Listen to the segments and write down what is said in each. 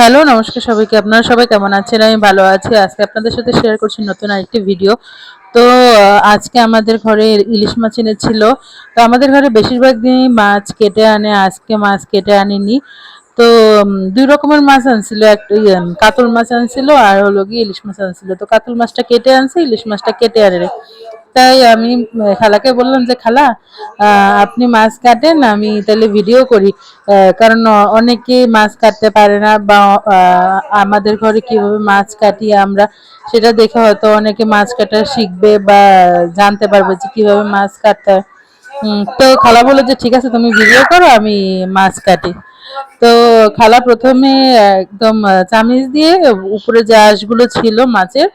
Hello, নমস্কার সবাইকে। আপনারা সবাই কেমন আছেন? আমি ভালো আছি। আজকে আপনাদের সাথে শেয়ার করছি নতুন আরেকটি ভিডিও তো আজকে আমাদের ঘরে ইলিশ মাছ এনেছিল। তো আমাদের ঘরে বেশিরভাগ দিনই মাছ কেটে আনে, আজকে মাছ কেটে আনেনি। তো দুই রকমের মাছ আনছিল। একটা কাতল মাছ আনছিল আর হলো গিয়ে ইলিশ মাছ আনছিল। তো কাতল মাছটা কেটে আনছে, ইলিশ মাছটা কেটে আনে। তাই আমি খালাকে বললাম যে, খালা আপনি মাছ কাটেন, আমি তাহলে ভিডিও করি। কারণ অনেকে মাছ কাটতে পারে না বা আমাদের ঘরে কীভাবে মাছ কাটি আমরা, সেটা দেখে হয়তো অনেকে মাছ কাটা শিখবে বা জানতে পারবে যে কীভাবে মাছ কাটতে হয়। তো খালা বলল যে, ঠিক আছে, তুমি ভিডিও করো, আমি মাছ কাটি। তো খালা প্রথমে একদম চামিচ দিয়ে উপরে যে আঁশগুলো ছিল মাছের,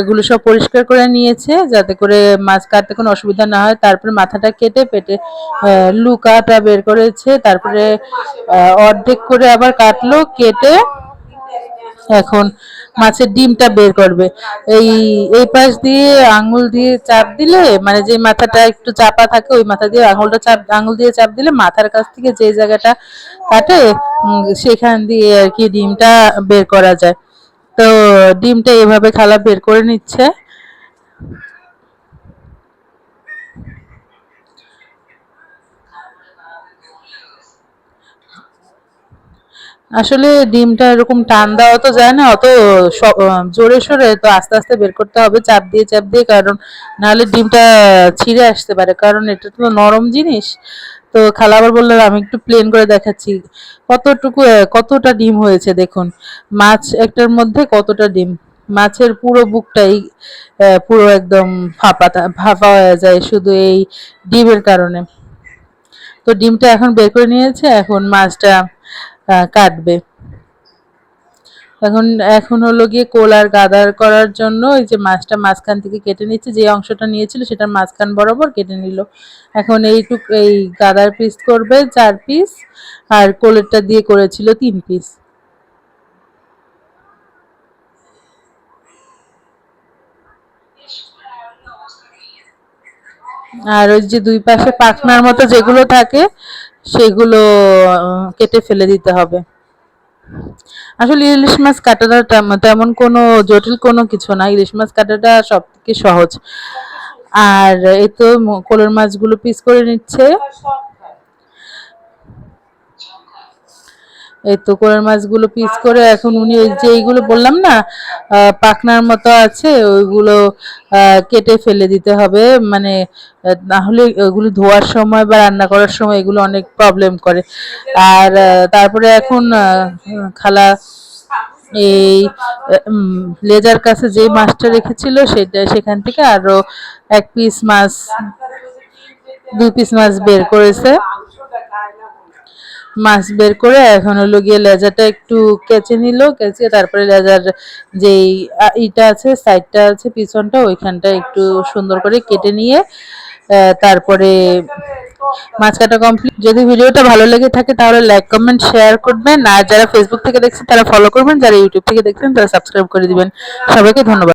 এগুলো সব পরিষ্কার করে নিয়েছে, যাতে করে মাছ কাটতে কোনো অসুবিধা না হয়। তারপরে মাথাটা কেটে পেটে লুকাটা বের করেছে। তারপরে অর্ধেক করে আবার কাটলো, কেটে এখন মাছের ডিমটা বের করবে। এই এই পাশ দিয়ে আঙুল দিয়ে চাপ দিলে মানে যে মাথাটা একটু চাপা থাকে, ওই মাথা দিয়ে আঙুলটা চাপ, আঙুল দিয়ে চাপ দিলে মাথার কাছ থেকে যে জায়গাটা কাটে সেখান দিয়ে আর কি ডিমটা বের করা যায়। তো ডিমটা এভাবে খালা বের করে নিচ্ছে। আসলে ডিমটা এরকম টান দেওয়া তো যায় না, অত জোরে সোরে তো আস্তে আস্তে বের করতে হবে, চাপ দিয়ে চাপ দিয়ে, কারণ নাহলে ডিমটা ছিঁড়ে আসতে পারে, কারণ এটা তো নরম জিনিস। তো খালা আবার বলল, আমি একটু প্লেন করে দেখাচ্ছি, কতটুকু, কতটা ডিম হয়েছে দেখুন, মাছ একটার মধ্যে কতটা ডিম, মাছের পুরো বুকটাই পুরো একদম ফাঁপা ফাঁপা হয়ে যায় শুধু এই ডিমের কারণে। তো ডিমটা এখন বের করে নিয়েছে, এখন মাছটা কাটবে। এখন এখন হলো গিয়ে কোল আর গাদার করার জন্য ওই যে মাছটা মাঝখান থেকে কেটে নিচ্ছে, যে অংশটা নিয়েছিল সেটার মাঝখান বরাবর কেটে নিল। এখন এইটুক, এই গাদার পিস করবে চার পিস আর কোলেরটা দিয়ে করেছিল তিন পিস আর ওই যে দুই পাশে পাখনার মতো যেগুলো থাকে সেগুলো কেটে ফেলে দিতে হবে। আসলে ইলিশ মাছ কাটাটা তেমন কোনো জটিল কোনো কিছু না। ইলিশ মাছ কাটাটা সব থেকে সহজ। আর এই তো কোলের মাছগুলো পিস করে নিচ্ছে। এই তো কোলের মাছগুলো পিস করে এখন উনি ওই যে এইগুলো বললাম না পাখনার মতো আছে, ওইগুলো কেটে ফেলে দিতে হবে। মানে না হলে ওগুলো ধোয়ার সময় বা রান্না করার সময় এগুলো অনেক প্রবলেম করে। আর তারপরে এখন খালা এই লেজার কাছে যে মাছটা রেখেছিল সেটা, সেখান থেকে আরও এক পিস মাছ, দুই পিস মাছ বের করেছে। মাছ বের করে এখন হলো গিয়ে লেজাটা একটু কেচে নিল, কেচে তারপরে লেজার যেই ইটা আছে, সাইডটা আছে, পিছনটা, ওইখানটা একটু সুন্দর করে কেটে নিয়ে তারপরে মাছ কাটা কমপ্লিট যদি ভিডিওটা ভালো লেগে থাকে তাহলে লাইক কমেন্ট শেয়ার করবেন। আর যারা ফেসবুক থেকে দেখছেন তারা ফলো করবেন, যারা ইউটিউব থেকে দেখছেন তারা সাবস্ক্রাইব করে দিবেন। সবাইকে ধন্যবাদ।